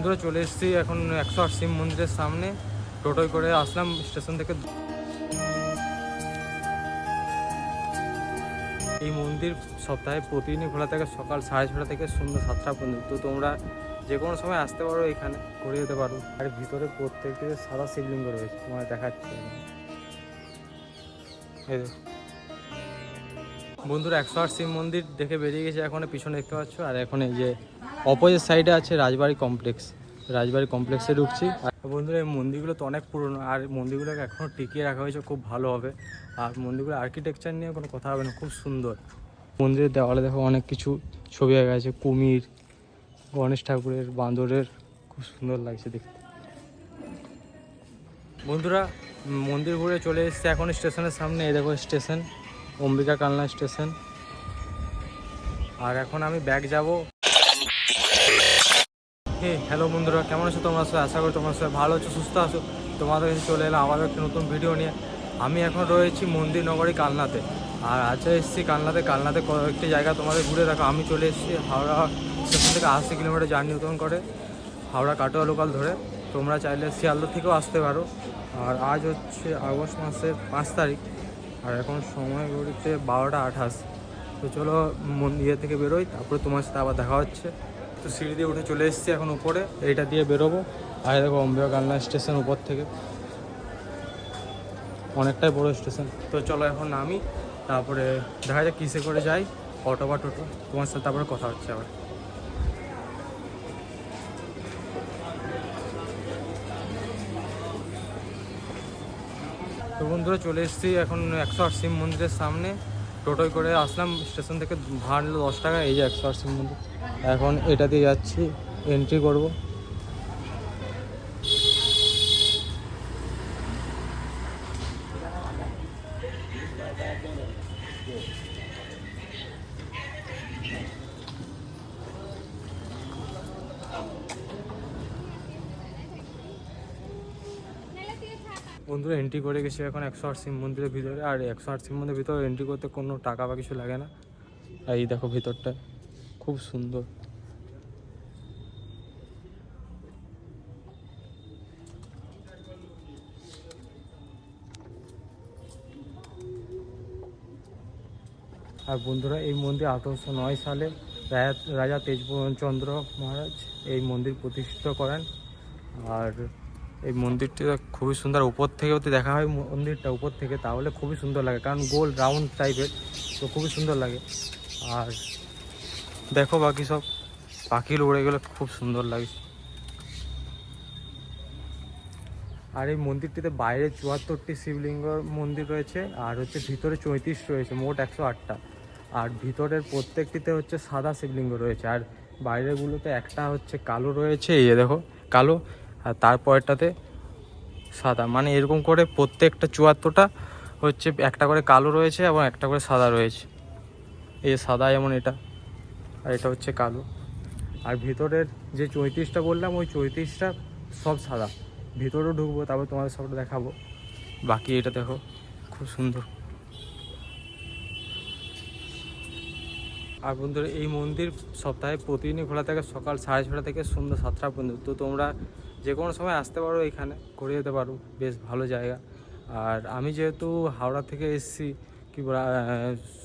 বন্ধুরা চলে এসেছি এখন একশো আট শিব মন্দিরের সামনে। টোটোয় করে আসলাম স্টেশন থেকে। এই মন্দির সপ্তাহে প্রতিদিনই খোলা থাকে, সকাল সাড়ে ছটা থেকে সন্ধ্যা সাতটা পর্যন্ত। তো তোমরা যে কোনো সময় আসতে পারো এখানে ঘুরে যেতে পারো। আর ভিতরে প্রত্যেকটি সাদা শিবলিঙ্গ রয়েছে তোমার দেখাচ্ছি। বন্ধুরা একশো আট শিব মন্দির দেখে বেরিয়ে গেছে, এখন পিছনে দেখতে পাচ্ছ। আর এখন এই যে অপোজিট সাইডে আছে রাজবাড়ি কমপ্লেক্স রাজবাড়ি কমপ্লেক্সে ঢুকছি। আর বন্ধুরা, এই মন্দিরগুলো তো অনেক পুরনো, আর মন্দিরগুলোকে এখনও টিকিয়ে রাখা হয়েছে, খুব ভালো হবে। আর মন্দিরগুলো আর্কিটেকচার নিয়ে কোনো কথা হবে না, খুব সুন্দর। মন্দিরের দেওয়ালে দেখো অনেক কিছু ছবি আঁকা আছে, কুমির, গণেশ ঠাকুরের বাঁদরের, খুব সুন্দর লাগছে দেখতে। বন্ধুরা, মন্দির ঘুরে চলে এসেছে, এখন স্টেশনের সামনে, এই দেখো স্টেশন। অম্বিকা কালনা স্টেশন। আর এখন আমি ব্যাগ যাব। হে, হ্যালো বন্ধুরা, কেমন আছো তোমার সবাই? আশা করি তোমার সবাই ভালো আছো, সুস্থ আছো। তোমাদের কাছে চলে এলাম আবারও একটা নতুন ভিডিও নিয়ে। আমি এখন রয়েছি মন্দির নগরী কালনাতে। আর আজকে এসেছি কালনাতে। কালনাতে কয়েকটি জায়গা তোমাদের ঘুরে দেখো। আমি চলে এসেছি হাওড়া স্টেশন থেকে আশি কিলোমিটার জার্নি উত্তোলন করে, হাওড়া কাটোয়া লোকাল ধরে। তোমরা চাইলে শিয়ালদা থেকেও আসতে পারো। আর আজ হচ্ছে আগস্ট মাসের পাঁচ তারিখ। আর এখন সময় ঘড়িতে বারোটা আঠাশ। তো চলো মন ইয়ে থেকে বেরোই, তারপরে তোমার সাথে আবার দেখা হচ্ছে। তো সিঁড়ি দিয়ে উঠে চলে এসেছি এখন উপরে, এইটা দিয়ে বেরোবো। আর দেখো অম্বিকা কালনা স্টেশন উপর থেকে। অনেকটাই বড় স্টেশন। তো চলো এখন নামি, তারপরে দেখা যাক কিসে করে যাই, অটো বা টোটো। তোমার সাথে তারপরে কথা হচ্ছে আবার। বন্ধুরা চলে এসেছি। এখন একশো আট শিব মন্দিরের সামনে। টোটোয় করে আসলাম। স্টেশন থেকে ভাড়া নিল দশ টাকা, এই যে একশো আট শিব মন্দির। এখন এটা দিয়ে যাচ্ছি এন্ট্রি করব। এন্ট্রি করে গেছি এখন একশো আট শিব মন্দিরের ভিতরে। আর একশো আট শিব মন্দিরের ভিতরে এন্ট্রি করতে কোনো টাকা বা কিছু লাগে না। আর এই দেখো ভিতরটা, খুব সুন্দর। আর বন্ধুরা, এই মন্দির আঠারোশো নয় সালে রাজা রাজা তেজচন্দ্র মহারাজ এই মন্দির প্রতিষ্ঠিত করেন। আর এই মন্দিরটি খুবই সুন্দর। উপর থেকে যদি দেখা হয় মন্দিরটা উপর থেকে, তাহলে খুবই সুন্দর লাগে। কারণ গোল রাউন্ড টাইপের তো খুবই সুন্দর লাগে। আর দেখো বাকি সব। পাখির উড়ে গেলে খুব সুন্দর লাগে। আর এই মন্দিরটিতে বাইরে চুয়াত্তরটি শিবলিঙ্গ মন্দির রয়েছে, আর হচ্ছে ভিতরে চৌত্রিশ রয়েছে, মোট একশো আটটা। আর ভিতরের প্রত্যেকটিতে হচ্ছে সাদা শিবলিঙ্গ রয়েছে। আর বাইরেগুলোতে একটা হচ্ছে কালো রয়েছে, এই দেখো, কালো। আর তারপরেরটাতে সাদা। মানে এরকম করে প্রত্যেকটা চুয়াত্তরটা হচ্ছে একটা করে কালো রয়েছে এবং একটা করে সাদা রয়েছে। এই সাদা যেমন এটা, আর এটা হচ্ছে কালো। আর ভিতরের যে চৌত্রিশটা বললাম, ওই চৌত্রিশটা সব সাদা। ভিতরেও ঢুকবো, তারপর তোমাদের সবটা দেখাবো। বাকি এটা দেখো, খুব সুন্দর। আর বন্ধুরা, এই মন্দির সপ্তাহে প্রতিদিনই খোলা থাকে সকাল সাড়ে ছটা থেকে সন্ধ্যা সাতটা পর্যন্ত। তো তোমরা যে কোনো সময় আসতে পারো এখানে, ঘুরে যেতে পারো, বেশ ভালো জায়গা। আর আমি যেহেতু হাওড়া থেকে এসেছি, কি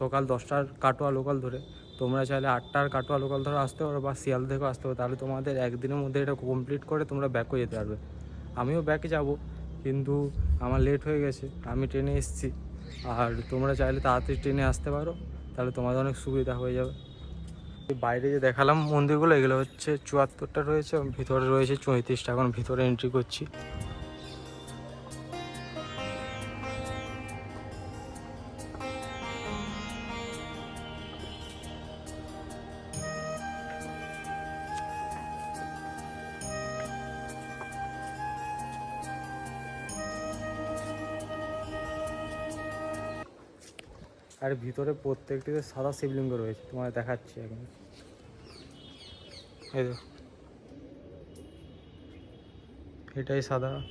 সকাল দশটার কাটোয়া লোকাল ধরে, তোমরা চাইলে আটটার কাটোয়া লোকাল ধরে আসতে পারো বা শিয়াল থেকেও আসতে পারো। তাহলে তোমাদের একদিনের মধ্যে এটা কমপ্লিট করে তোমরা ব্যাকও যেতে পারবে। আমিও ব্যাকে যাব, কিন্তু আমার লেট হয়ে গেছে, আমি ট্রেনে এসেছি। আর তোমরা চাইলে তাড়াতাড়ি ট্রেনে আসতে পারো, তাহলে তোমাদের অনেক সুবিধা হয়ে যাবে। বাইরে যে দেখালাম মন্দিরগুলো, এগুলো হচ্ছে চুয়াত্তরটা রয়েছে ভিতরে রয়েছে চৌত্রিশটা। এখন ভিতরে এন্ট্রি করছি। আর ভিতরে প্রত্যেকটিতে সাদা শিবলিঙ্গ রয়েছে তোমায় দেখাচ্ছি এখন। এই এটাই সাদা।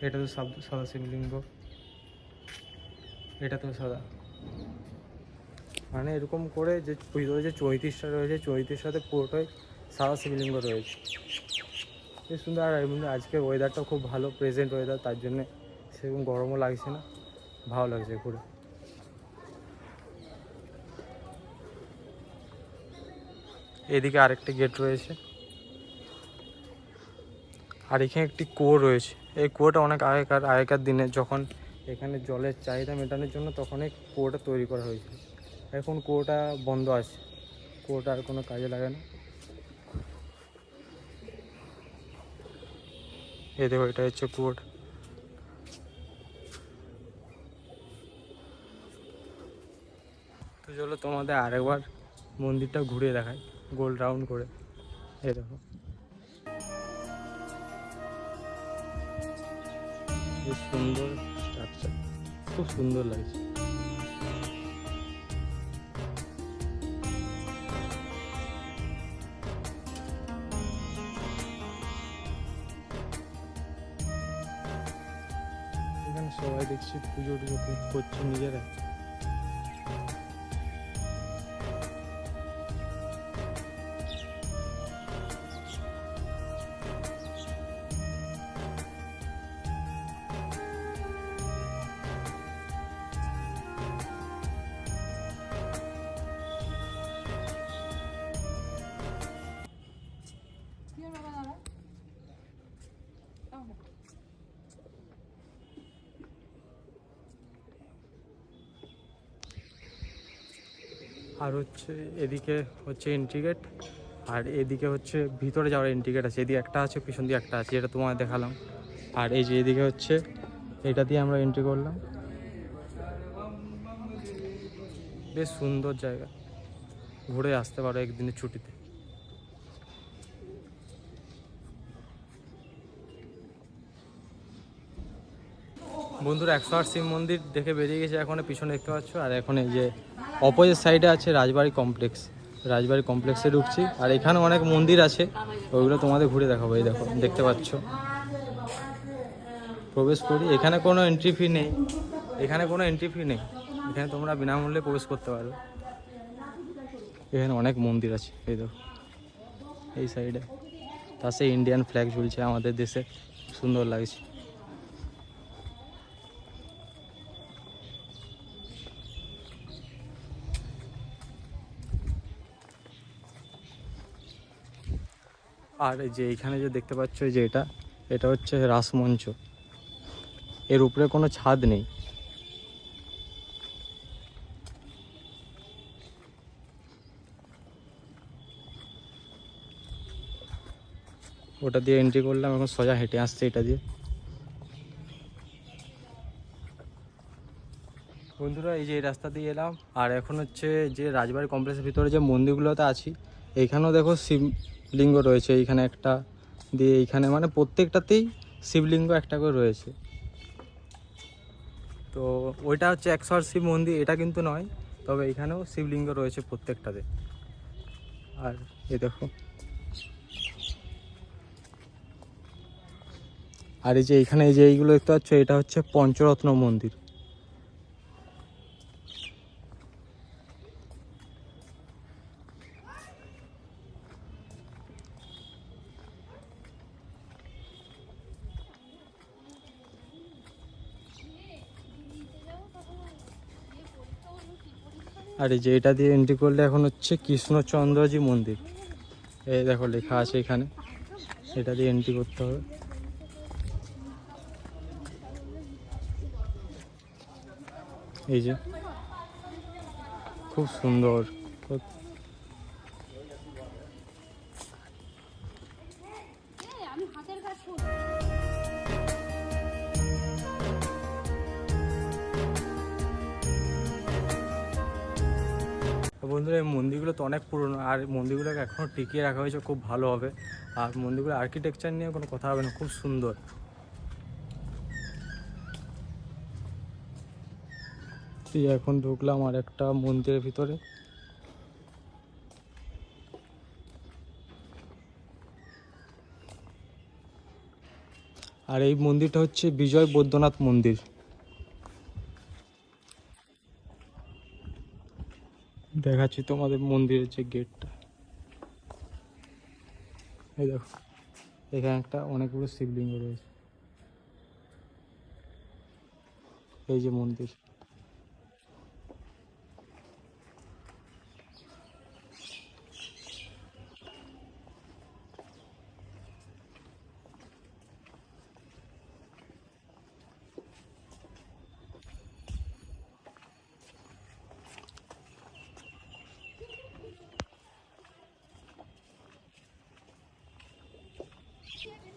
এটা তো সাদ- শিবলিঙ্গ। এটা তো সাদা। মানে এরকম করে যে ভিতরে যে চৌত্রিশটা রয়েছে চৌত্রিশটাতে পুরোটাই সাদা শিবলিঙ্গ রয়েছে। বেশ সুন্দর। আর এমনি আজকের ওয়েদারটাও খুব ভালো প্রেজেন্ট ওয়েদার তার জন্যে সেরকম গরমও লাগছে না। ভালো লাগছে ঘুরে এদিকে আরেকটি গেট রয়েছে। আর এখানে একটি কুয়ো রয়েছে। এই কুয়োটা অনেক আগেকার আগেকার দিনে যখন এখানে জলের চাহিদা মেটানোর জন্য তখন এই কুয়োটা তৈরি করা হয়েছিল। এখন কুয়োটা বন্ধ আছে। কুয়োটা আর কোনো কাজে লাগে না। এই দেখো, এটা হচ্ছে কুয়োটা। তো চলো তোমাদের আরেকবার মন্দিরটা ঘুরে দেখাই। গোল রাউন্ড করে। এই দেখো। সুন্দর খুব সুন্দর লাগছে। এখানে সবাই দেখছি পুজো টুজো করছে নিজেরা। আর হচ্ছে এদিকে হচ্ছে এন্ট্রি গেট আর এদিকে হচ্ছে ভিতরে যাওয়ার এন্ট্রি গেট আছে। এদিকে একটা আছে, পিছন দিয়ে একটা আছে এটা তোমায় দেখালাম। আর এই যে এদিকে হচ্ছে, এটা দিয়ে আমরা এন্ট্রি করলাম। বেশ সুন্দর জায়গা। ঘুরে আসতে পারো একদিনের ছুটিতে। বন্ধুরা একশো আট শিব মন্দির দেখে বেরিয়ে গেছে এখন পিছনে দেখতে পাচ্ছ। আর এখন এই যে অপোজিট সাইডে আছে রাজবাড়ি কমপ্লেক্স রাজবাড়ি কমপ্লেক্সে ঢুকছি। আর এখানে অনেক মন্দির আছে। ওইগুলো তোমাদের ঘুরে দেখাবো, এই দেখো, দেখতে পাচ্ছ। প্রবেশ করি। এখানে কোনো এন্ট্রি ফি নেই। এখানে কোনো এন্ট্রি ফি নেই। এখানে তোমরা বিনামূল্যে প্রবেশ করতে পারো। এখানে অনেক মন্দির আছে, এই দেখো। এই সাইডে তার ইন্ডিয়ান ফ্ল্যাগ ঝুলছে আমাদের দেশে। সুন্দর লাগছে। আর যে এইখানে যে দেখতে পাচ্ছ যে এটা এটা হচ্ছে রাসমঞ্চ। এর উপরে কোনো ছাদ নেই। ওটা দিয়ে এন্ট্রি করলাম, এখন সোজা হেঁটে আসছে এটা দিয়ে। বন্ধুরা, এই যে এই রাস্তা দিয়ে এলাম। আর এখন হচ্ছে যে রাজবাড়ি কমপ্লেক্সের ভিতরে যে মন্দিরগুলোতে আছি, এইখানেও দেখো শিবলিঙ্গ রয়েছে এইখানে একটা, দিয়ে এইখানে মানে প্রত্যেকটাতেই শিবলিঙ্গ একটা করে রয়েছে। তো ওইটা হচ্ছে একশো আট শিব মন্দির, এটা কিন্তু নয়, তবে এখানেও শিবলিঙ্গ রয়েছে প্রত্যেকটাতে। আর এই দেখো। আর এই যে এইখানে এই যে এইগুলো দেখতে পাচ্ছ, এটা হচ্ছে পঞ্চরত্ন মন্দির। আর এই যে এটা দিয়ে এন্ট্রি করলে এখন হচ্ছে কৃষ্ণচন্দ্রজি মন্দির। এই দেখো লেখা আছে এখানে। এটা দিয়ে এন্ট্রি করতে হবে। এই যে, খুব সুন্দর। অনেক পুরনো, আর মন্দিরগুলোকে এখনও টিকিয়ে রাখা হয়েছে, খুব ভালো হবে। আর মন্দিরগুলো আর্কিটেকচার নিয়ে কোনো কথা হবে না, খুব সুন্দর। এখন ঢুকলাম আর একটা মন্দিরের ভিতরে। আর এই মন্দিরটা হচ্ছে বিজয় বৈদ্যনাথ মন্দির। দেখাচ্ছি তোমাদের মন্দিরের যে গেটটা। এই দেখো, এখানে একটা অনেকগুলো শিবলিঙ্গ রয়েছে। এই যে মন্দির।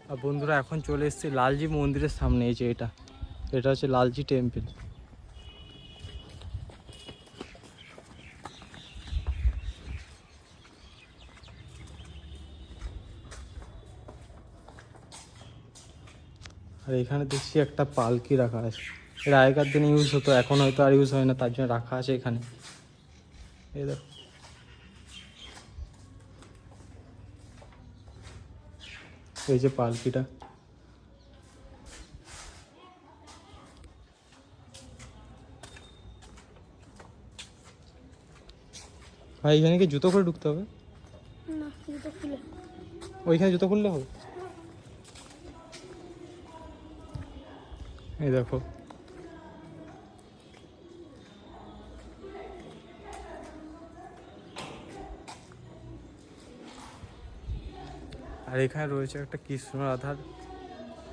আর বন্ধুরা, এখন চলে এসেছি লালজি মন্দিরের সামনে, এই যে এটা। এটা হচ্ছে লালজি টেম্পল। আর এখানে দেখছি একটা পালকি রাখা আছে। এটা আগেকার দিনে ইউজ হতো, এখন হয়তো আর ইউজ হয় না, তার জন্য রাখা আছে এখানে। এই দেখো। এই যে পালকিটা। ভাই এখানে কি জুতো করে ঢুকতে হবে? ওইখানে জুতো খুললে হবে? এই দেখো। আর এখানে রয়েছে একটা কৃষ্ণ রাধার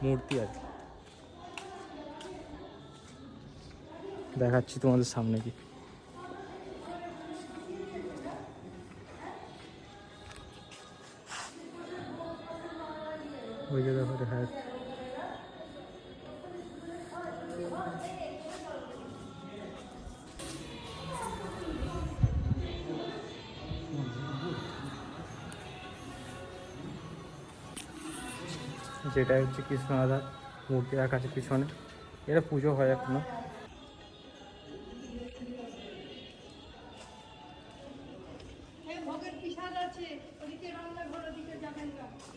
মূর্তি আর কি। দেখাচ্ছি তোমাদের সামনে কি ওই যে যেটা হচ্ছে কৃষ্ণ রাধার মূর্তি রাখা আছে পিছনে। এটা পুজো হয় এখনও।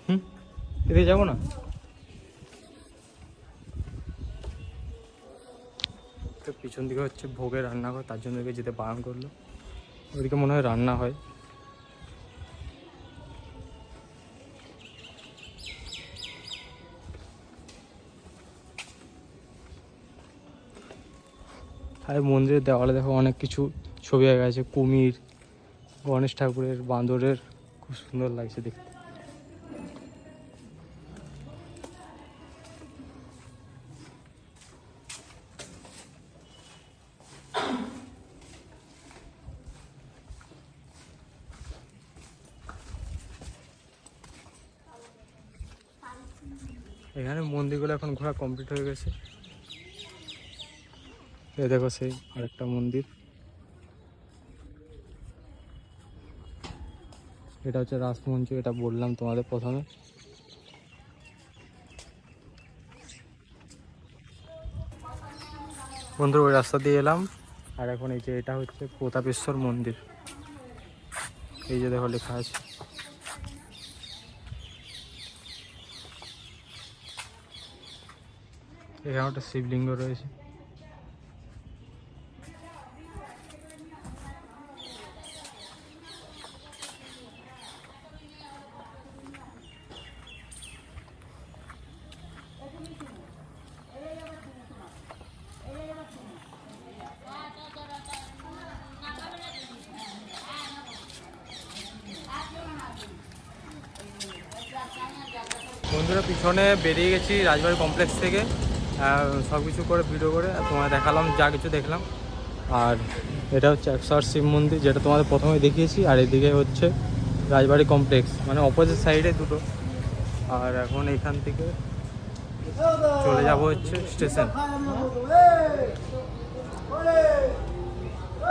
হুম? এদিকে যাব না? তো পিছন দিকে হচ্ছে ভোগের রান্নাঘর তার জন্য যেতে বারণ করল। ওইদিকে মনে হয় রান্না হয়। আর মন্দিরের দেওয়ালে দেখো অনেক কিছু ছবি আঁকা আছে, কুমির, গণেশ ঠাকুরের বান্দরের খুব সুন্দর লাগছে দেখতে। এখানে মন্দিরগুলো এখন ঘোরা কমপ্লিট হয়ে গেছে। এই দেখো সেই আরেকটা মন্দির। এটা হচ্ছে রাসমঞ্চ এটা বললাম তোমাদের প্রথমে। বন্ধু, ওই রাস্তা দিয়ে এলাম। আর এখন এই যে এটা হচ্ছে প্রতাপেশ্বর মন্দির। এই যে দেখো লেখা আছে। এখানে একটা শিবলিঙ্গ রয়েছে। বন্ধুরা, পিছনে বেরিয়ে গেছি রাজবাড়ি কমপ্লেক্স থেকে। সব কিছু করে ভিডিও করে তোমায় দেখালাম, যা কিছু দেখলাম। আর এটা হচ্ছে একশো আট শিব মন্দির, যেটা তোমাদের প্রথমে দেখিয়েছি, আর এদিকে হচ্ছে রাজবাড়ি কমপ্লেক্স মানে অপোজিট সাইডে দুটো। আর এখন এখান থেকে চলে যাব হচ্ছে স্টেশন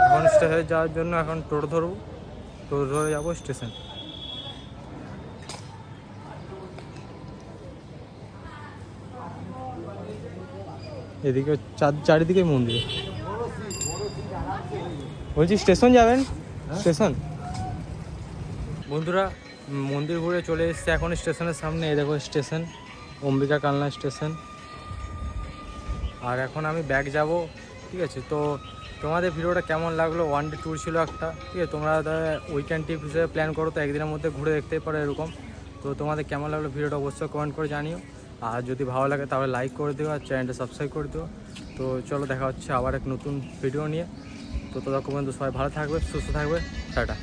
এখন স্টেশনে যাওয়ার জন্য এখন টোটো ধরবো, টোটো ধরে যাব স্টেশন এদিকে চার চারিদিকে মন্দির। বলছি স্টেশন যাবেন? স্টেশন? বন্ধুরা মন্দির ঘুরে চলে এসেছে এখন স্টেশনের সামনে। এই দেখো স্টেশন অম্বিকা কালনা স্টেশন। আর এখন আমি ব্যাগ যাব ঠিক আছে? তো তোমাদের ভিডিওটা কেমন লাগল? ওয়ান ডে ট্যুর ছিল একটা ঠিক আছে? তোমরা উইকেন্ড ট্রিপ হিসেবে প্ল্যান করো তো একদিনের মধ্যে ঘুরে দেখতেই পারো এরকম। তো তোমাদের কেমন লাগল ভিডিওটা অবশ্যই কমেন্ট করে জানিও। আর যদি ভালো লাগে তাহলে লাইক করে দিও আর চ্যানেলটা সাবস্ক্রাইব করে দিও। তো চলো দেখা হচ্ছে আবার এক নতুন ভিডিও নিয়ে। তো ততক্ষণ পর্যন্ত সবাই ভালো থাকবে, সুস্থ থাকবে। টাটা।